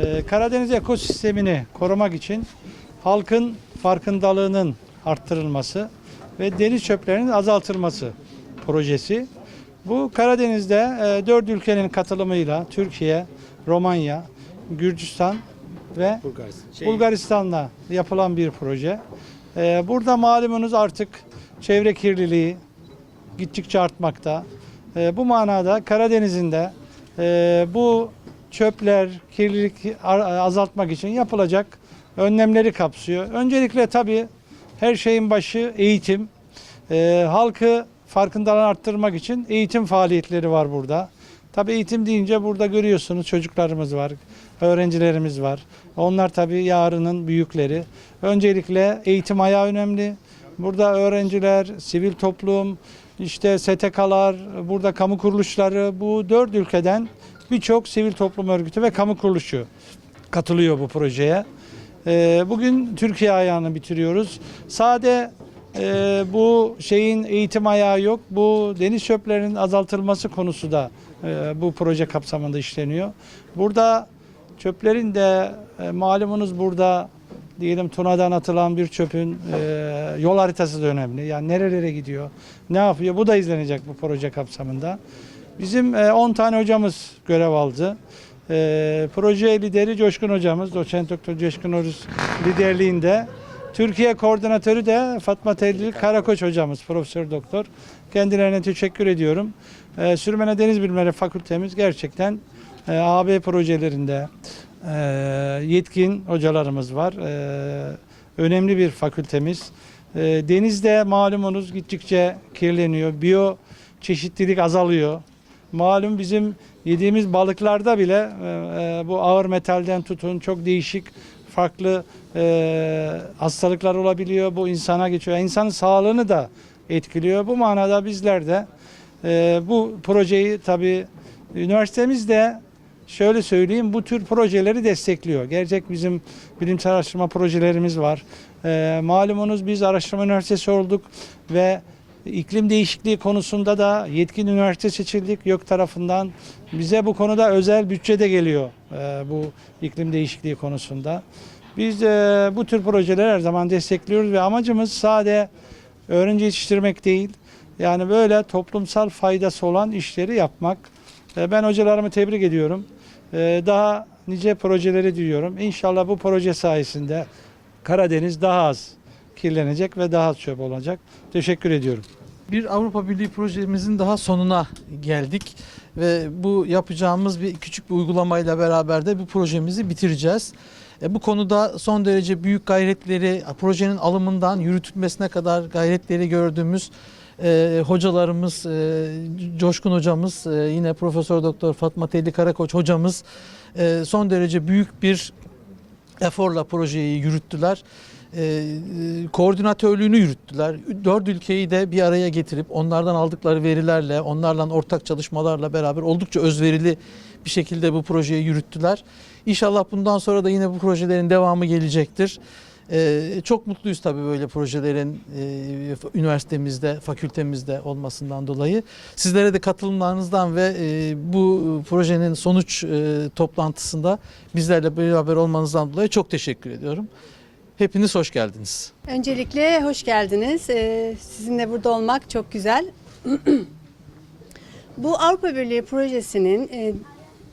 Ee, Karadeniz ekosistemini korumak için halkın farkındalığının arttırılması ve deniz çöplerinin azaltılması projesi. Bu Karadeniz'de e, dört ülkenin katılımıyla Türkiye, Romanya, Gürcistan ve Şey, Bulgaristan'la yapılan bir proje. Ee, burada malumunuz artık çevre kirliliği gittikçe artmakta. Ee, bu manada Karadeniz'in de e, bu çöpler, kirlilik azaltmak için yapılacak önlemleri kapsıyor. Öncelikle tabii her şeyin başı eğitim. Ee, halkı farkındalığını arttırmak için eğitim faaliyetleri var burada. Tabii eğitim deyince burada görüyorsunuz çocuklarımız var, öğrencilerimiz var. Onlar tabii yarının büyükleri. Öncelikle eğitim ayağı önemli. Burada öğrenciler, sivil toplum, işte STK'lar, burada kamu kuruluşları bu dört ülkeden birçok sivil toplum örgütü ve kamu kuruluşu katılıyor bu projeye. Ee, Bugün Türkiye ayağını bitiriyoruz. Sade e, bu şeyin eğitim ayağı yok. Bu deniz çöplerinin azaltılması konusu da e, bu proje kapsamında işleniyor. Burada çöplerin de e, malumunuz burada diyelim Tuna'dan atılan bir çöpün e, yol haritası da önemli. Yani nerelere gidiyor, ne yapıyor bu da izlenecek bu proje kapsamında. Bizim e, 10 tane hocamız görev aldı. E, proje lideri Coşkun hocamız, doçent doktor Coşkun Oruz liderliğinde. Türkiye koordinatörü de Fatma Telli Karakoç hocamız, profesör doktor. Kendilerine teşekkür ediyorum. E, Sürmene Deniz Bilimleri Fakültemiz gerçekten e, AB projelerinde e, yetkin hocalarımız var. E, önemli bir fakültemiz. E, denizde malumunuz gittikçe kirleniyor. Biyo çeşitlilik azalıyor. Malum bizim yediğimiz balıklarda bile e, e, bu ağır metalden tutun çok değişik farklı e, hastalıklar olabiliyor. Bu insana geçiyor. İnsanın sağlığını da etkiliyor. Bu manada bizler de e, bu projeyi tabii üniversitemiz de şöyle söyleyeyim bu tür projeleri destekliyor. Gerçek bizim bilimsel araştırma projelerimiz var. E, malumunuz biz araştırma üniversitesi olduk ve iklim değişikliği konusunda da yetkin üniversite seçildik YÖK tarafından. Bize bu konuda özel bütçe de geliyor e, bu iklim değişikliği konusunda. Biz e, bu tür projeleri her zaman destekliyoruz ve amacımız sade öğrenci yetiştirmek değil. Yani böyle toplumsal faydası olan işleri yapmak. E, ben hocalarımı tebrik ediyorum. E, daha nice projeleri diliyorum. İnşallah bu proje sayesinde Karadeniz daha az kirlenecek ve daha az çöp olacak. Teşekkür ediyorum. Bir Avrupa Birliği projemizin daha sonuna geldik ve bu yapacağımız bir küçük bir uygulamayla beraber de bu projemizi bitireceğiz. E, bu konuda son derece büyük gayretleri, projenin alımından yürütülmesine kadar gayretleri gördüğümüz e, hocalarımız, e, Coşkun hocamız, e, yine Profesör Doktor Fatma Telli Karakoç hocamız e, son derece büyük bir eforla projeyi yürüttüler. Ee, e, koordinatörlüğünü yürüttüler. Dört ülkeyi de bir araya getirip onlardan aldıkları verilerle, onlarla ortak çalışmalarla beraber oldukça özverili bir şekilde bu projeyi yürüttüler. İnşallah bundan sonra da yine bu projelerin devamı gelecektir. Ee, çok mutluyuz tabii böyle projelerin e, üniversitemizde, fakültemizde olmasından dolayı. Sizlere de katılımlarınızdan ve e, bu projenin sonuç e, toplantısında bizlerle beraber olmanızdan dolayı çok teşekkür ediyorum. Hepiniz hoş geldiniz. Öncelikle hoş geldiniz. Ee, Sizinle burada olmak çok güzel. Bu Avrupa Birliği projesinin e,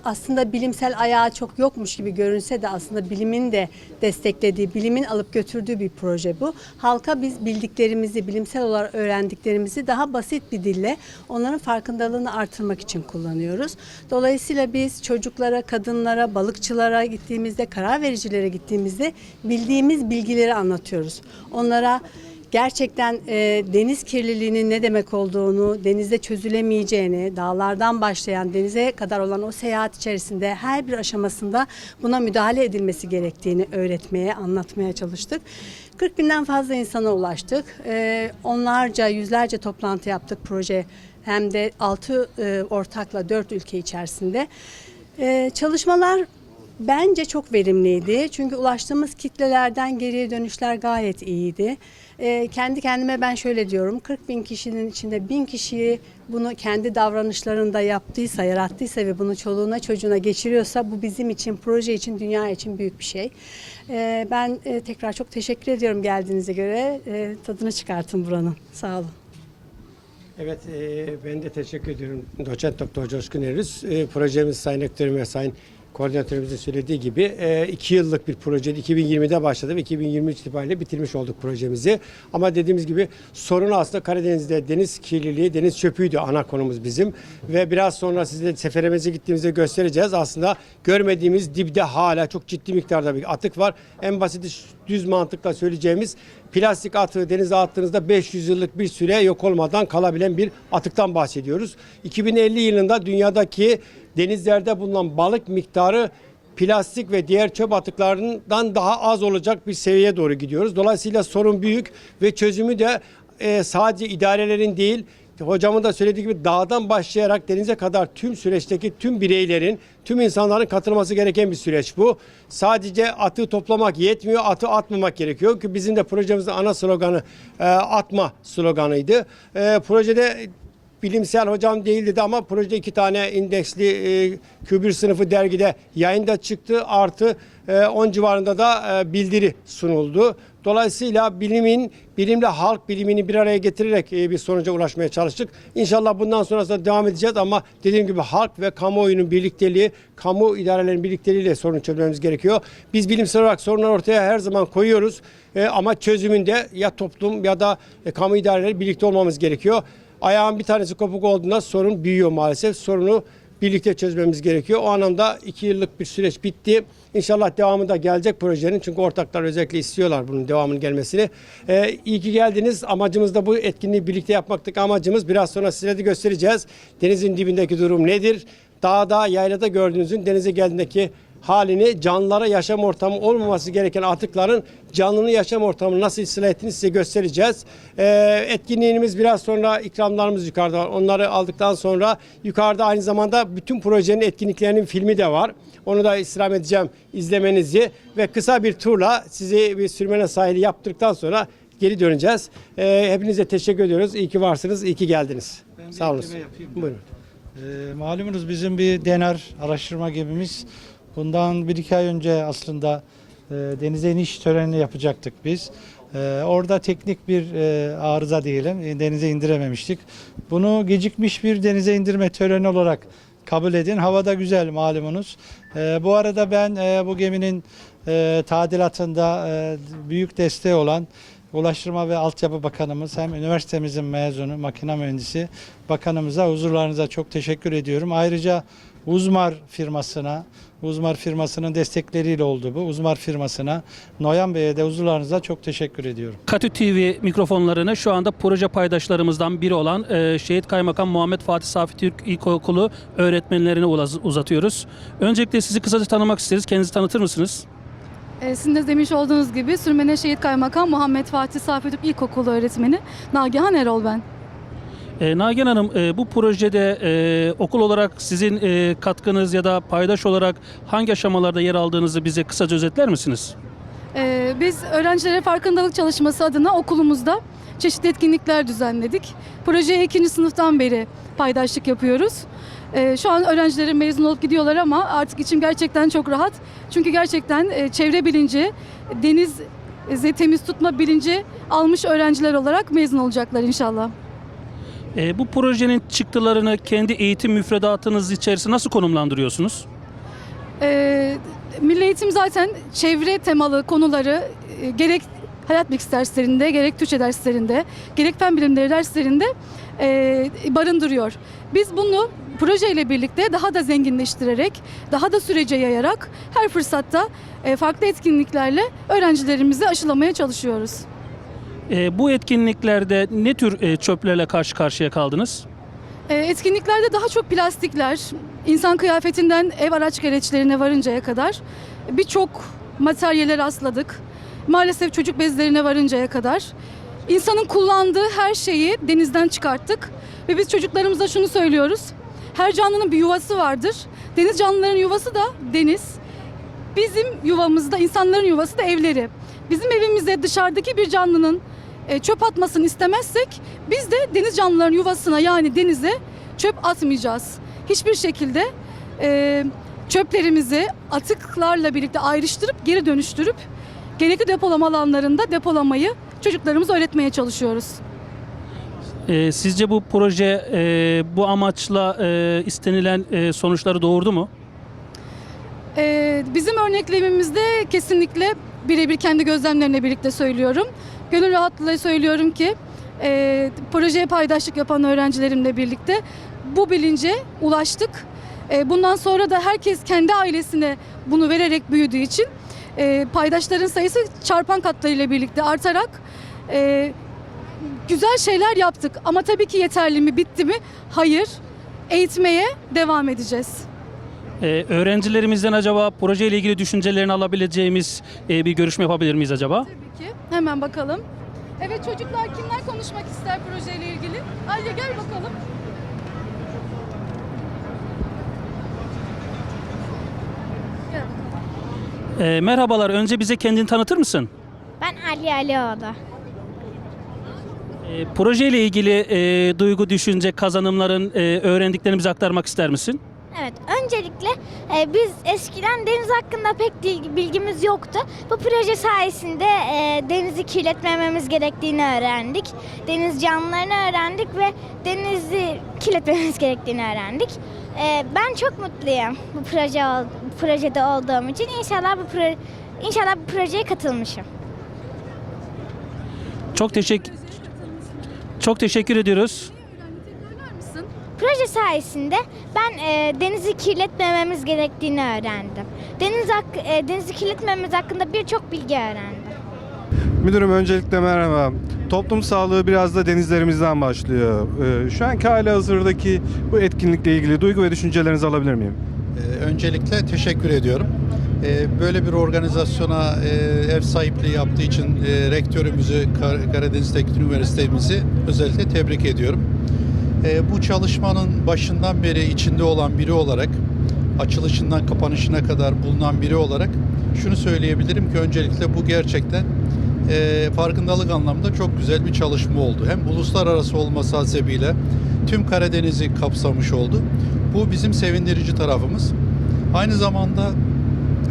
aslında bilimsel ayağı çok yokmuş gibi görünse de aslında bilimin de desteklediği, bilimin alıp götürdüğü bir proje bu. Halka biz bildiklerimizi, bilimsel olarak öğrendiklerimizi daha basit bir dille onların farkındalığını artırmak için kullanıyoruz. Dolayısıyla biz çocuklara, kadınlara, balıkçılara gittiğimizde, karar vericilere gittiğimizde bildiğimiz bilgileri anlatıyoruz. Onlara gerçekten e, deniz kirliliğinin ne demek olduğunu, denizde çözülemeyeceğini, dağlardan başlayan denize kadar olan o seyahat içerisinde her bir aşamasında buna müdahale edilmesi gerektiğini öğretmeye, anlatmaya çalıştık. 40 binden fazla insana ulaştık. E, onlarca, yüzlerce toplantı yaptık proje hem de 6 ortakla 4 ülke içerisinde. E, çalışmalar Bence çok verimliydi. Çünkü ulaştığımız kitlelerden geriye dönüşler gayet iyiydi. Ee, kendi kendime ben şöyle diyorum. 40 bin kişinin içinde bin kişiyi bunu kendi davranışlarında yaptıysa, yarattıysa ve bunu çoluğuna çocuğuna geçiriyorsa bu bizim için, proje için, dünya için büyük bir şey. Ee, ben e, tekrar çok teşekkür ediyorum geldiğinize göre. Ee, tadını çıkartın buranın. Sağ olun. Evet, e, ben de teşekkür ediyorum Doçent Doktor Coşkun Erüz. E, projemiz Sayın Rektörüm ve Sayın Koordinatörümüzün söylediği gibi e, iki yıllık bir projeydi. 2020'de başladı ve 2023 itibariyle bitirmiş olduk projemizi. Ama dediğimiz gibi sorun aslında Karadeniz'de deniz kirliliği, deniz çöpüydü ana konumuz bizim. Ve biraz sonra size seferimize gittiğimizde göstereceğiz. Aslında görmediğimiz dibde hala çok ciddi miktarda bir atık var. En basit düz mantıkla söyleyeceğimiz plastik atığı denize attığınızda 500 yıllık bir süre yok olmadan kalabilen bir atıktan bahsediyoruz. 2050 yılında dünyadaki denizlerde bulunan balık miktarı plastik ve diğer çöp atıklarından daha az olacak bir seviyeye doğru gidiyoruz. Dolayısıyla sorun büyük ve çözümü de e, sadece idarelerin değil hocamın da söylediği gibi dağdan başlayarak denize kadar tüm süreçteki tüm bireylerin, tüm insanların katılması gereken bir süreç bu. Sadece atığı toplamak yetmiyor, atı atmamak gerekiyor ki bizim de projemizin ana sloganı e, atma sloganıydı. E, projede bilimsel hocam değil dedi ama projede iki tane indeksli e, Q1 sınıfı dergide yayında çıktı. Artı e, 10 civarında da e, bildiri sunuldu. Dolayısıyla bilimin, bilimle halk bilimini bir araya getirerek e, bir sonuca ulaşmaya çalıştık. İnşallah bundan sonrasında devam edeceğiz ama dediğim gibi halk ve kamuoyunun birlikteliği, kamu idarelerinin birlikteliğiyle sorun çözmemiz gerekiyor. Biz bilimsel olarak sorunları ortaya her zaman koyuyoruz E, ama çözümünde ya toplum ya da e, kamu idareleri birlikte olmamız gerekiyor. Ayağın bir tanesi kopuk olduğunda sorun büyüyor maalesef. Sorunu birlikte çözmemiz gerekiyor. O anlamda iki yıllık bir süreç bitti. İnşallah devamı da gelecek projenin. Çünkü ortaklar özellikle istiyorlar bunun devamının gelmesini. Ee, iyi ki geldiniz. Amacımız da bu etkinliği birlikte yapmaktaki amacımız. Biraz sonra size de göstereceğiz. Denizin dibindeki durum nedir? Dağda, yaylada gördüğünüzün denize geldiğindeki halini canlılara yaşam ortamı olmaması gereken atıkların canlının yaşam ortamını nasıl ıslah ettiğini size göstereceğiz. Ee, etkinliğimiz biraz sonra ikramlarımız yukarıda var. Onları aldıktan sonra yukarıda aynı zamanda bütün projenin etkinliklerinin filmi de var. Onu da istirham edeceğim izlemenizi ve kısa bir turla sizi bir sürmene sahili yaptırdıktan sonra geri döneceğiz. Ee, hepinize teşekkür ediyoruz. İyi ki varsınız, iyi ki geldiniz. Ben Sağ olun. Buyurun. Ee, malumunuz bizim bir denar araştırma gemimiz bundan bir iki ay önce aslında e, denize iniş törenini yapacaktık biz. Ee, orada teknik bir e, arıza diyelim e, denize indirememiştik. Bunu gecikmiş bir denize indirme töreni olarak kabul edin. Havada güzel malumunuz. Ee, bu arada ben e, bu geminin e, tadilatında e, büyük desteği olan Ulaştırma ve Altyapı Bakanımız hem üniversitemizin mezunu makine mühendisi bakanımıza huzurlarınıza çok teşekkür ediyorum. Ayrıca Uzmar firmasına, Uzmar firmasının destekleriyle oldu bu. Uzmar firmasına, Noyan Bey'e de huzurlarınıza çok teşekkür ediyorum. Katü TV mikrofonlarını şu anda proje paydaşlarımızdan biri olan e, Şehit Kaymakam Muhammed Fatih Safi Türk İlkokulu öğretmenlerine uzatıyoruz. Öncelikle sizi kısaca tanımak isteriz. Kendinizi tanıtır mısınız? Ee, Sizin de demiş olduğunuz gibi Sürmene Şehit Kaymakam Muhammed Fatih Safi Türk İlkokulu öğretmeni Nagihan Erol ben. E, Nagihan Hanım e, bu projede e, okul olarak sizin e, katkınız ya da paydaş olarak hangi aşamalarda yer aldığınızı bize kısaca özetler misiniz? Ee, Biz öğrencilere farkındalık çalışması adına okulumuzda çeşitli etkinlikler düzenledik. Projeye ikinci sınıftan beri paydaşlık yapıyoruz. Ee, Şu an öğrencilerin mezun olup gidiyorlar ama artık içim gerçekten çok rahat. Çünkü gerçekten e, çevre bilinci, deniz e, temiz tutma bilinci almış öğrenciler olarak mezun olacaklar inşallah. E, bu projenin çıktılarını kendi eğitim müfredatınız içerisinde nasıl konumlandırıyorsunuz? Ee, Milli Eğitim zaten çevre temalı konuları e, gerek hayat bilgisi derslerinde, gerek Türkçe derslerinde, gerek fen bilimleri derslerinde e, barındırıyor. Biz bunu projeyle birlikte daha da zenginleştirerek, daha da sürece yayarak her fırsatta e, farklı etkinliklerle öğrencilerimizi aşılamaya çalışıyoruz. E, bu etkinliklerde ne tür e, çöplerle karşı karşıya kaldınız? E, etkinliklerde daha çok plastikler, insan kıyafetinden ev araç gereçlerine varıncaya kadar birçok materyale rastladık. Maalesef çocuk bezlerine varıncaya kadar. İnsanın kullandığı her şeyi denizden çıkarttık. Ve biz çocuklarımıza şunu söylüyoruz. Her canlının bir yuvası vardır. Deniz canlıların yuvası da deniz. bizim yuvamızda, insanların yuvası da evleri. Bizim evimize dışarıdaki bir canlının e, çöp atmasını istemezsek biz de deniz canlıların yuvasına yani denize çöp atmayacağız. Hiçbir şekilde e, çöplerimizi atıklarla birlikte ayrıştırıp geri dönüştürüp gerekli depolama alanlarında depolamayı çocuklarımıza öğretmeye çalışıyoruz. E, sizce bu proje e, bu amaçla e, istenilen e, sonuçları doğurdu mu? Bizim örneklememizde kesinlikle birebir kendi gözlemlerimle birlikte söylüyorum. Gönül rahatlığıyla söylüyorum ki e, projeye paydaşlık yapan öğrencilerimle birlikte bu bilince ulaştık. E, bundan sonra da herkes kendi ailesine bunu vererek büyüdüğü için e, paydaşların sayısı çarpan katlarıyla birlikte artarak e, güzel şeyler yaptık. Ama tabii ki yeterli mi, bitti mi? Hayır. Eğitmeye devam edeceğiz. E, öğrencilerimizden acaba projeyle ilgili düşüncelerini alabileceğimiz e, bir görüşme yapabilir miyiz acaba? Tabii ki. Hemen bakalım. Evet çocuklar kimler konuşmak ister projeyle ilgili? Alya gel bakalım. Gel bakalım. E, merhabalar. Önce bize kendini tanıtır mısın? Ben Ali Alioğlu. E, projeyle ilgili e, duygu, düşünce, kazanımların e, öğrendiklerimizi aktarmak ister misin? Evet, öncelikle e, biz eskiden deniz hakkında pek bilgimiz yoktu. Bu proje sayesinde e, denizi kirletmememiz gerektiğini öğrendik. Deniz canlılarını öğrendik ve denizi kirletmememiz gerektiğini öğrendik. E, ben çok mutluyum bu proje bu projede olduğum için. İnşallah bu proje İnşallah bu projeye katılmışım. Çok teşekkür çok teşekkür ediyoruz. Sayesinde ben e, denizi kirletmememiz gerektiğini öğrendim. Deniz hak- e, denizi kirletmememiz hakkında birçok bilgi öğrendim. Müdürüm öncelikle merhaba. Toplum sağlığı biraz da denizlerimizden başlıyor. Ee, Şu anki hala hazırdaki bu etkinlikle ilgili duygu ve düşüncelerinizi alabilir miyim? Ee, Öncelikle teşekkür ediyorum. Ee, Böyle bir organizasyona e, ev sahipliği yaptığı için e, rektörümüzü, Kar- Karadeniz Teknik Üniversitemizi özellikle tebrik ediyorum. Ee, Bu çalışmanın başından beri içinde olan biri olarak, açılışından kapanışına kadar bulunan biri olarak şunu söyleyebilirim ki öncelikle bu gerçekten e, farkındalık anlamda çok güzel bir çalışma oldu. Hem uluslararası olması hasebiyle tüm Karadeniz'i kapsamış oldu. Bu bizim sevindirici tarafımız. Aynı zamanda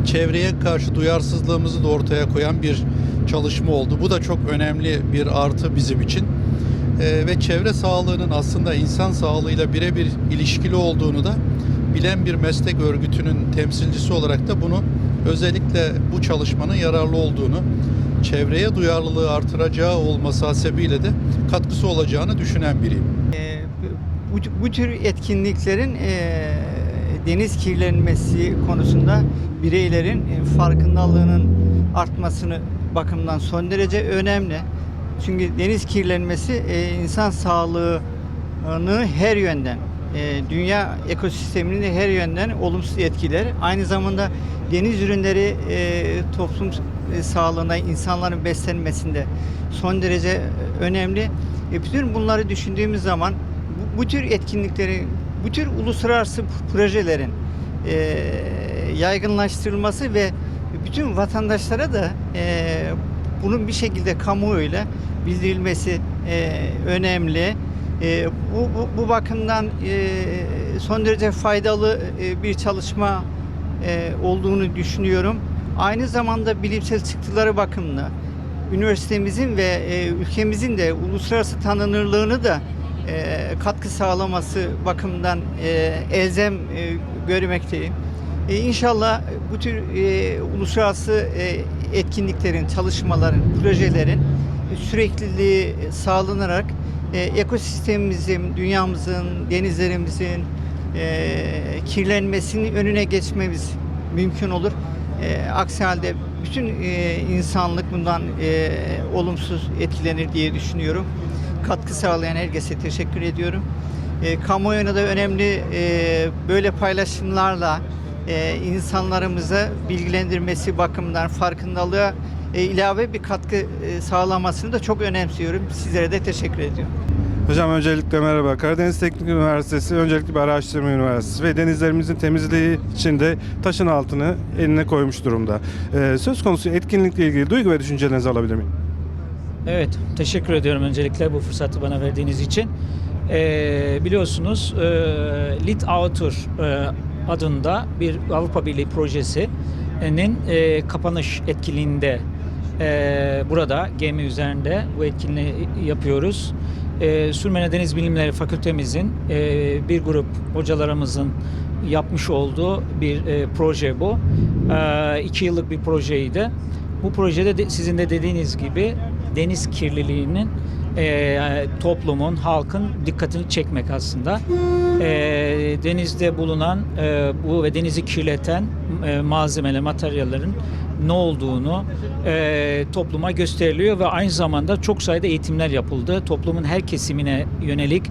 çevreye karşı duyarsızlığımızı da ortaya koyan bir çalışma oldu. Bu da çok önemli bir artı bizim için. Ee, ve çevre sağlığının aslında insan sağlığıyla birebir ilişkili olduğunu da bilen bir meslek örgütünün temsilcisi olarak da bunu özellikle bu çalışmanın yararlı olduğunu, çevreye duyarlılığı artıracağı olması hasebiyle de katkısı olacağını düşünen biriyim. bu, bu tür etkinliklerin e, deniz kirlenmesi konusunda bireylerin e, farkındalığının artmasını bakımından son derece önemli. Çünkü deniz kirlenmesi e, insan sağlığını her yönden, e, dünya ekosistemini her yönden olumsuz etkiler. Aynı zamanda deniz ürünleri e, toplum sağlığına, insanların beslenmesinde son derece önemli. E, bütün bunları düşündüğümüz zaman bu, bu tür etkinlikleri, bu tür uluslararası projelerin e, yaygınlaştırılması ve bütün vatandaşlara da e, bunun bir şekilde kamuoyuyla bildirilmesi e, önemli. E, bu, bu, bu bakımdan e, son derece faydalı e, bir çalışma e, olduğunu düşünüyorum. Aynı zamanda bilimsel çıktıları bakımına üniversitemizin ve e, ülkemizin de uluslararası tanınırlığını da e, katkı sağlaması bakımından e, elzem e, görmekteyim. E, inşallah bu tür e, uluslararası e, etkinliklerin, çalışmaların, projelerin sürekliliği sağlanarak e, ekosistemimizin, dünyamızın, denizlerimizin e, kirlenmesinin önüne geçmemiz mümkün olur. E, aksi halde bütün e, insanlık bundan e, olumsuz etkilenir diye düşünüyorum. Katkı sağlayan herkese teşekkür ediyorum. E, kamuoyuna da önemli e, böyle paylaşımlarla e, insanlarımıza bilgilendirmesi bakımından farkındalığa e, ilave bir katkı e, sağlamasını da çok önemsiyorum. Sizlere de teşekkür ediyorum. Hocam öncelikle merhaba. Karadeniz Teknik Üniversitesi öncelikle bir araştırma üniversitesi ve denizlerimizin temizliği için de taşın altını eline koymuş durumda. Ee, söz konusu etkinlikle ilgili duygu ve düşüncelerinizi alabilir miyim? Evet, teşekkür ediyorum öncelikle bu fırsatı bana verdiğiniz için. Ee, biliyorsunuz e, Lit Outer e, adında bir Avrupa Birliği projesinin e, kapanış etkinliğinde e, burada gemi üzerinde bu etkinliği yapıyoruz. E, Sürmene Deniz Bilimleri Fakültemizin e, bir grup hocalarımızın yapmış olduğu bir e, proje bu. E, iki yıllık bir projeydi. Bu projede de, sizin de dediğiniz gibi deniz kirliliğinin e, toplumun, halkın dikkatini çekmek aslında. E, denizde bulunan e, bu ve denizi kirleten e, malzemeler, materyallerin ne olduğunu e, topluma gösteriliyor ve aynı zamanda çok sayıda eğitimler yapıldı. Toplumun her kesimine yönelik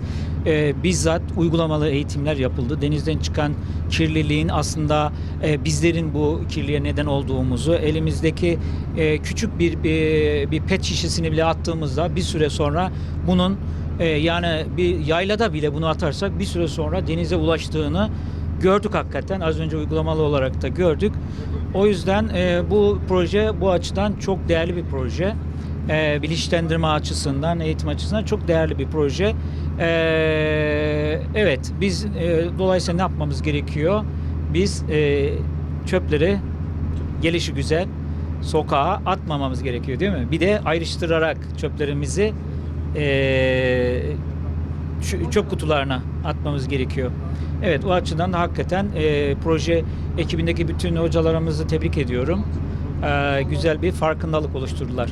e, bizzat uygulamalı eğitimler yapıldı. Denizden çıkan kirliliğin aslında e, bizlerin bu kirliliğe neden olduğumuzu, elimizdeki e, küçük bir, bir bir pet şişesini bile attığımızda bir süre sonra bunun e, yani bir yaylada bile bunu atarsak bir süre sonra denize ulaştığını gördük hakikaten. Az önce uygulamalı olarak da gördük. O yüzden e, bu proje bu açıdan çok değerli bir proje. E, bilinçlendirme açısından, eğitim açısından çok değerli bir proje. E, evet, biz e, dolayısıyla ne yapmamız gerekiyor? Biz e, çöpleri gelişi güzel sokağa atmamamız gerekiyor değil mi? Bir de ayrıştırarak çöplerimizi e, çöp kutularına atmamız gerekiyor. Evet o açıdan da hakikaten e, proje ekibindeki bütün hocalarımızı tebrik ediyorum. E, güzel bir farkındalık oluşturdular.